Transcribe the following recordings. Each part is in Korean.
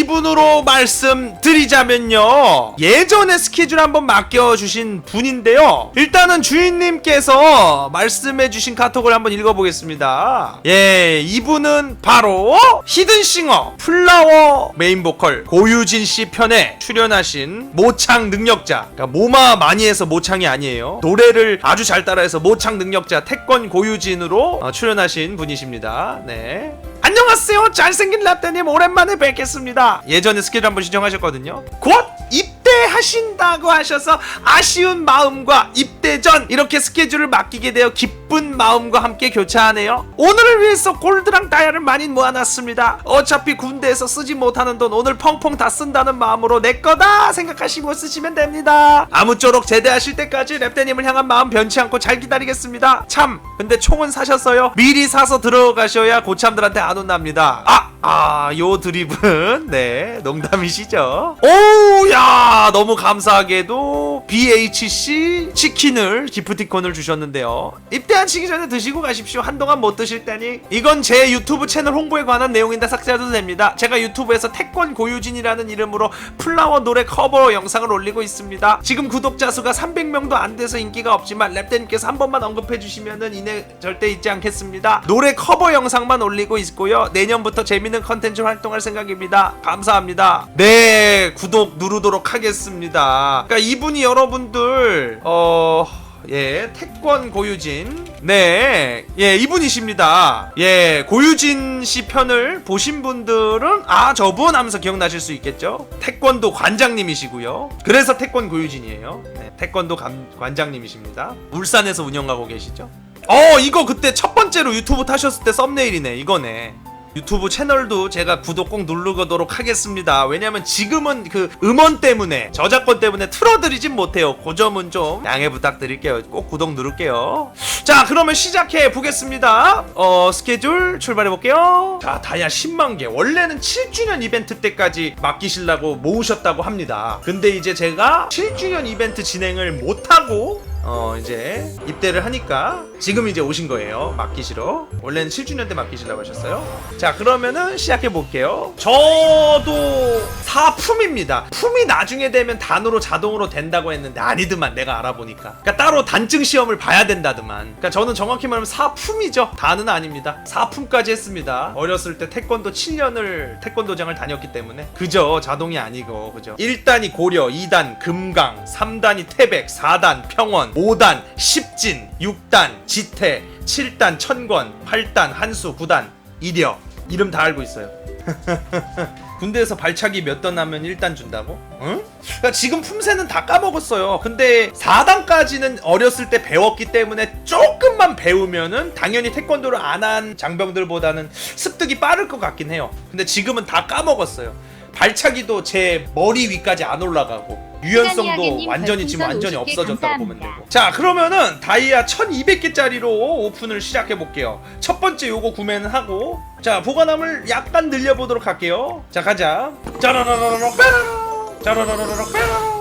이분으로 말씀드리자면요. 예전에 스케줄 한번 맡겨주신 분인데요. 일단은 주인님께서 말씀해주신 카톡을 한번 읽어보겠습니다. 예, 이분은 바로 히든싱어 플라워 메인 보컬 고유진 씨 편에 출연하신 모창 능력자. 그러니까 모마 많이 해서 모창이 아니에요. 노래를 아주 잘 따라해서 모창 능력자 태권 고유진으로 어, 출연하신 분이십니다. 네. 안녕하세요. 잘생긴 랍다님 오랜만에 뵙겠습니다. 예전에 스케줄 한번 신청하셨거든요. 곧 입 대하신다고 하셔서 아쉬운 마음과 입대 전 이렇게 스케줄을 맡기게 되어 기쁜 마음과 함께 교차하네요. 오늘을 위해서 골드랑 다이아를 많이 모아놨습니다. 어차피 군대에서 쓰지 못하는 돈 오늘 펑펑 다 쓴다는 마음으로 내 거다 생각하시고 쓰시면 됩니다. 아무쪼록 제대하실 때까지 랩대님을 향한 마음 변치 않고 잘 기다리겠습니다. 참 근데 총은 사셨어요? 미리 사서 들어가셔야 고참들한테 안 혼납니다. 아! 아, 요 드립은 네 농담이시죠? 오야 너무 감사하게도 BHC 치킨을 기프티콘을 주셨는데요. 입대하시기 전에 드시고 가십시오. 한동안 못 드실 때니 이건 제 유튜브 채널 홍보에 관한 내용인데 삭제해도 됩니다. 제가 유튜브에서 태권 고유진이라는 이름으로 플라워 노래 커버 영상을 올리고 있습니다. 지금 구독자 수가 300명도 안 돼서 인기가 없지만 랩대님께서 한 번만 언급해 주시면은 이내 절대 잊지 않겠습니다. 노래 커버 영상만 올리고 있고요. 내년부터 재밌는 컨텐츠 활동할 생각입니다. 감사합니다. 네, 구독 누르도록 하겠습니다. 그러니까 이분이 여러 분들 어 예, 태권 고유진. 네, 예, 이분이십니다. 예, 고유진 씨 편을 보신 분들은, 아, 저분 하면서 기억나실 수 있겠죠? 태권도 관장님이시고요. 그래서 태권 고유진이에요. 네, 태권도 감, 관장님이십니다. 울산에서 운영하고 계시죠? 어, 이거 그때 첫 번째로 유튜브 타셨을 때 썸네일이네. 이거네. 유튜브 채널도 제가 구독 꼭 누르도록 하겠습니다. 왜냐면 지금은 그 음원 때문에 저작권 때문에 틀어드리진 못해요. 그 점은 좀 양해 부탁드릴게요. 꼭 구독 누를게요. 자 그러면 시작해 보겠습니다. 어 스케줄 출발해 볼게요. 자 다이아 10만 개. 원래는 7주년 이벤트 때까지 맡기시려고 모으셨다고 합니다. 근데 이제 제가 7주년 이벤트 진행을 못하고 어 이제 입대를 하니까 지금 이제 오신 거예요 맡기시러. 원래는 7주년 때 맡기시려고 하셨어요. 자 그러면은 시작해 볼게요. 저도 사품입니다. 품이 나중에 되면 단으로 자동으로 된다고 했는데 아니더만 내가 알아보니까. 그러니까 따로 단증 시험을 봐야 된다더만. 그러니까 저는 정확히 말하면 사품이죠. 단은 아닙니다. 사품까지 했습니다. 어렸을 때 태권도 7년을 태권도장을 다녔기 때문에. 그저 자동이 아니고 그죠 1단이 고려 2단 금강 3단이 태백 4단 평원 5단 십진 6단 지태 7단 천권 8단 한수 9단 이려 이름 다 알고 있어요 군대에서 발차기 몇 단 하면 1단 준다고? 응? 그러니까 지금 품새는 다 까먹었어요. 근데 4단까지는 어렸을 때 배웠기 때문에 조금만 배우면은 당연히 태권도를 안 한 장병들보다는 습득이 빠를 것 같긴 해요. 근데 지금은 다 까먹었어요. 발차기도 제 머리 위까지 안 올라가고 유연성도 완전히 지금 완전히 50개 없어졌다고 보면. 되고 자 그러면은 다이아 1200개짜리로 오픈을 시작해 볼게요 첫 번째 요거 구매는 하고 자 보관함을 약간 늘려보도록 할게요 자 가자 짜라라라라 빼라라 짜라라라라 빼라라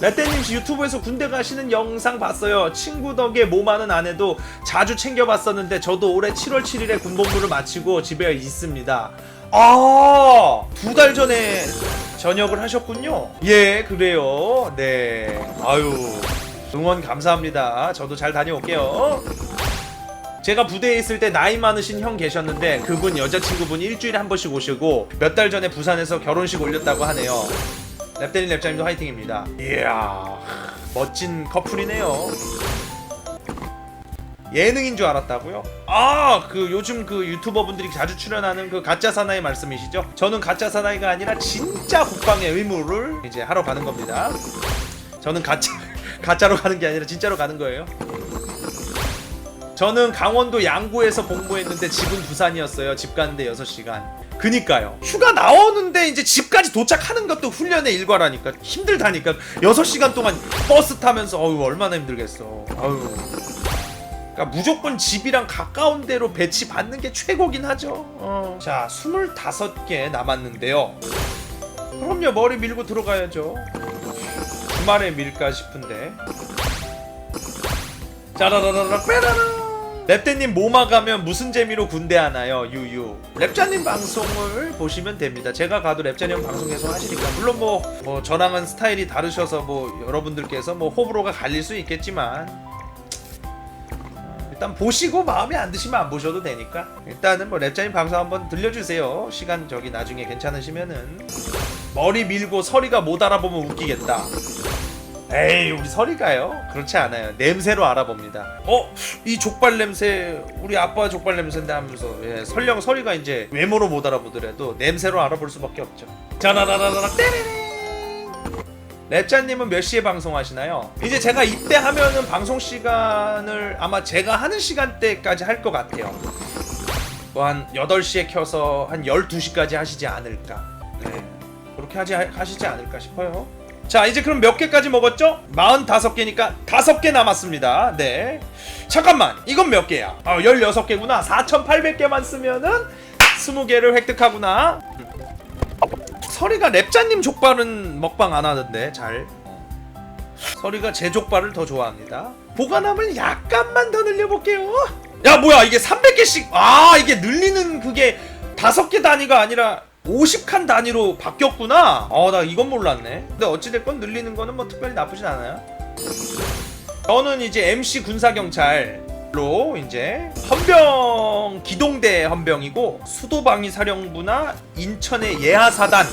라떼님 씨 유튜브에서 군대 가시는 영상 봤어요. 친구 덕에 몸하는 안 해도 자주 챙겨봤었는데 저도 올해 7월 7일에 군복무를 마치고 집에 있습니다. 아, 두 달 전에 전역을 하셨군요. 예, 그래요. 네. 아유, 응원 감사합니다. 저도 잘 다녀올게요. 제가 부대에 있을 때 나이 많으신 형 계셨는데 그분 여자친구분이 일주일에 한 번씩 오시고 몇 달 전에 부산에서 결혼식 올렸다고 하네요. 랩데리 랩자님도 화이팅입니다. 이야 멋진 커플이네요. 예능인 줄 알았다고요? 아, 그 요즘 그 유튜버 분들이 자주 출연하는 그 가짜 사나이 말씀이시죠? 저는 가짜 사나이가 아니라 진짜 국방의 의무를 이제 하러 가는 겁니다. 저는 가짜 가짜로 가는 게 아니라 진짜로 가는 거예요. 저는 강원도 양구에서 복무했는데 집은 부산이었어요. 집 가는데 6시간. 그니까요. 휴가 나오는데 이제 집까지 도착하는 것도 훈련의 일과라니까. 힘들다니까. 6시간 동안 버스 타면서 어유 얼마나 힘들겠어. 어유. 그러니까 무조건 집이랑 가까운 데로 배치 받는 게 최고긴 하죠. 어. 자, 25개 남았는데요. 그럼요. 머리 밀고 들어가야죠. 주말에 밀까 싶은데. 짜라라라라 빼라라 랩대님 모마 가면 무슨 재미로 군대 하나요? 유유. 랩자님 방송을 보시면 됩니다. 제가 가도 랩자님 형 방송 계속 하시니까 물론 뭐, 뭐 저랑은 스타일이 다르셔서 뭐 여러분들께서 뭐 호불호가 갈릴 수 있겠지만 일단 보시고 마음에 안 드시면 안 보셔도 되니까 일단은 뭐 랩자님 방송 한번 들려주세요. 시간 저기 나중에 괜찮으시면은 머리 밀고 서리가 못 알아보면 웃기겠다. 에이 우리 서리가요? 그렇지 않아요. 냄새로 알아봅니다. 어? 이 족발 냄새 우리 아빠 족발 냄새인데 하면서 예, 설령 서리가 이제 외모로 못 알아보더라도 냄새로 알아볼 수밖에 없죠. 자라라라라 떼레레 랩자님은 몇 시에 방송하시나요? 이제 제가 입대하면은 방송 시간을 아마 제가 하는 시간대까지 할 것 같아요. 뭐한 8시에 켜서 한 12시까지 하시지 않을까. 네. 그렇게 하지, 하시지 않을까 싶어요. 자, 이제 그럼 몇 개까지 먹었죠? 45개니까 5개 남았습니다. 네. 잠깐만, 이건 몇 개야? 아, 16개구나. 4,800개만 쓰면은 20개를 획득하구나. 서리가 랩자님 족발은 먹방 안 하던데 잘. 서리가 제 족발을 더 좋아합니다. 보관함을 약간만 더 늘려볼게요. 야 뭐야 이게 300개씩 아 이게 늘리는 그게 다섯 개 단위가 아니라 50칸 단위로 바뀌었구나. 어나 이건 몰랐네. 근데 어찌됐건 늘리는 거는 뭐 특별히 나쁘진 않아요. 저는 이제 MC 군사경찰 로 이제 헌병 기동대 헌병이고 수도방위 사령부나 인천의 예하사단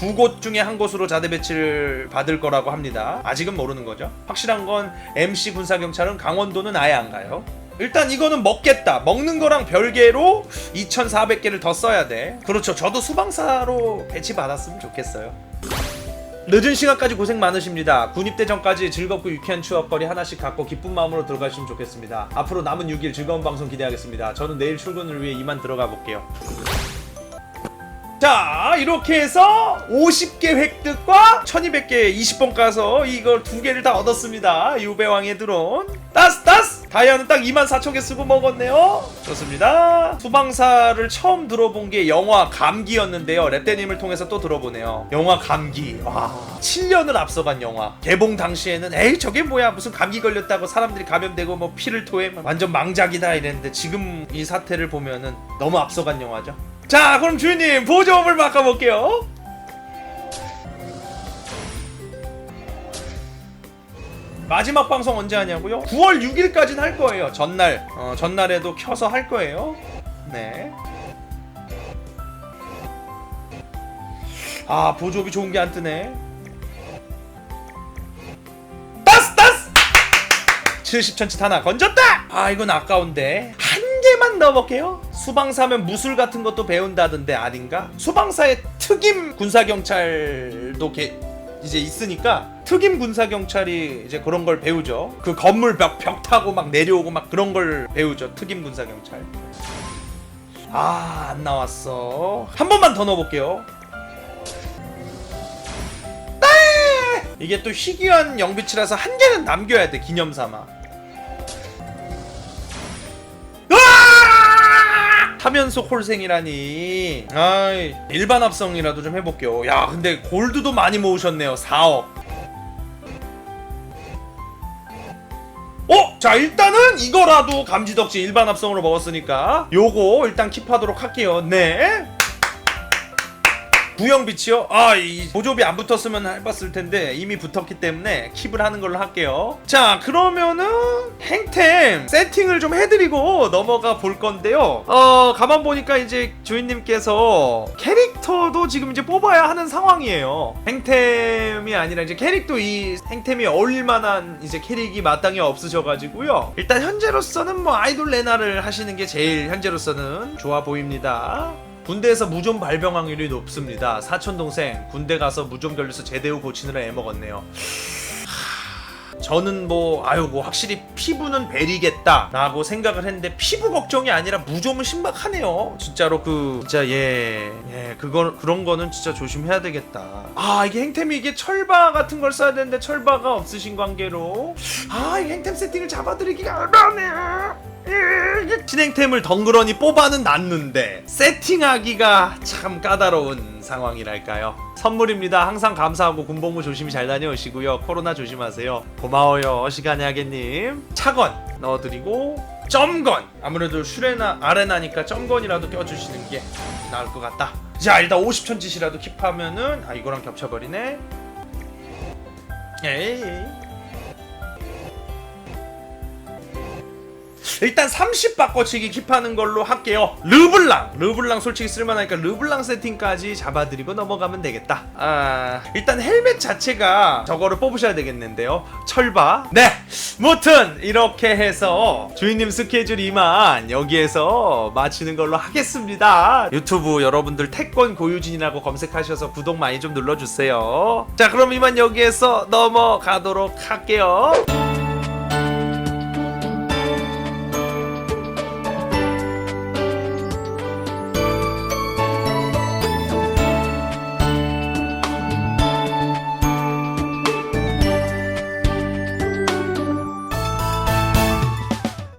두 곳 중에 한 곳으로 자대 배치를 받을 거라고 합니다. 아직은 모르는 거죠. 확실한 건 MC 군사경찰은 강원도는 아예 안 가요. 일단 이거는 먹겠다. 먹는 거랑 별개로 2,400개를 더 써야 돼. 그렇죠. 저도 수방사로 배치 받았으면 좋겠어요. 늦은 시간까지 고생 많으십니다. 군입대 전까지 즐겁고 유쾌한 추억거리 하나씩 갖고 기쁜 마음으로 들어가시면 좋겠습니다. 앞으로 남은 6일 즐거운 방송 기대하겠습니다. 저는 내일 출근을 위해 이만 들어가 볼게요. 자 이렇게 해서 50개 획득과 1200개 20번 가서 이걸 두 개를 다 얻었습니다 유배왕의 드론 따스 따스 다이아는 딱 24,000개 쓰고 먹었네요. 좋습니다. 수방사를 처음 들어본 게 영화 감기였는데요. 랩대님을 통해서 또 들어보네요. 영화 감기. 와 7년을 앞서간 영화. 개봉 당시에는 에이 저게 뭐야? 무슨 감기 걸렸다고 사람들이 감염되고 뭐 피를 토해? 완전 망작이다 이랬는데 지금 이 사태를 보면은 너무 앞서간 영화죠. 자 그럼 주인님 보조업을 바꿔볼게요 마지막 방송 언제 하냐고요? 9월 6일까지는 할 거예요. 전날. 어, 전날에도 켜서 할 거예요. 네. 아 보조업이 좋은 게 안 뜨네. 따스 따스! 70천치 하나 건졌다! 아 이건 아까운데. 한 개만 넣어볼게요? 수방사면 무술 같은 것도 배운다던데 아닌가? 수방사의 특임 군사경찰도 게, 이제 있으니까 특임 군사 경찰이 이제 그런 걸 배우죠. 그 건물 벽, 벽 타고 막 내려오고 막 그런 걸 배우죠. 특임 군사 경찰. 아 안 나왔어. 한 번만 더 넣어볼게요. 네! 이게 또 희귀한 영빛이라서 한 개는 남겨야 돼 기념 삼아. 타면속 홀생이라니. 아이 일반 합성이라도 좀 해볼게요. 야 근데 골드도 많이 모으셨네요 4억 어? 자 일단은 이거라도 감지덕지 일반 합성으로 먹었으니까 요거 일단 킵하도록 할게요 네 구형 빛이요? 아, 이 보조비 안 붙었으면 해봤을 텐데 이미 붙었기 때문에 킵을 하는 걸로 할게요. 자, 그러면은 행템 세팅을 좀 해드리고 넘어가 볼 건데요. 어, 가만 보니까 이제 주인님께서 캐릭터도 지금 이제 뽑아야 하는 상황이에요. 행템이 아니라 이제 캐릭도 이 행템이 어울릴 만한 이제 캐릭이 마땅히 없으셔가지고요. 일단 현재로서는 뭐 아이돌 레나를 하시는 게 제일 현재로서는 좋아 보입니다. 군대에서 무좀 발병 확률이 높습니다. 사촌 동생 군대 가서 무좀 걸려서 제대로 고치느라 애먹었네요. 하, 저는 뭐 아유 뭐 확실히 피부는 베리겠다라고 생각을 했는데 피부 걱정이 아니라 무좀은 신박하네요. 진짜로 그 진짜 예, 예 그거 그런 거는 진짜 조심해야 되겠다. 아 이게 행템이 이게 철바 같은 걸 써야 되는데 철바가 없으신 관계로 아 이 행템 세팅을 잡아드리기가 어려네. 진행템을 덩그러니 뽑아는 놨는데 세팅하기가 참 까다로운 상황이랄까요. 선물입니다. 항상 감사하고 군복무 조심히 잘 다녀오시고요. 코로나 조심하세요. 고마워요. 시간에 하겠님. 차건 넣어드리고 점건 아무래도 슈레나 아레나니까 점건이라도 껴주시는 게 나을 것 같다 자 일단 50천 짓이라도 킵하면은 아 이거랑 겹쳐버리네 에이 일단 30 바꿔치기 킵하는 걸로 할게요. 르블랑. 르블랑 솔직히 쓸만하니까 르블랑 세팅까지 잡아드리고 넘어가면 되겠다. 아 일단 헬멧 자체가 저거를 뽑으셔야 되겠는데요. 철바. 네. 무튼 이렇게 해서 주인님 스케줄 이만 여기에서 마치는 걸로 하겠습니다. 유튜브 여러분들 태권 고유진이라고 검색하셔서 구독 많이 좀 눌러주세요. 자 그럼 이만 여기에서 넘어가도록 할게요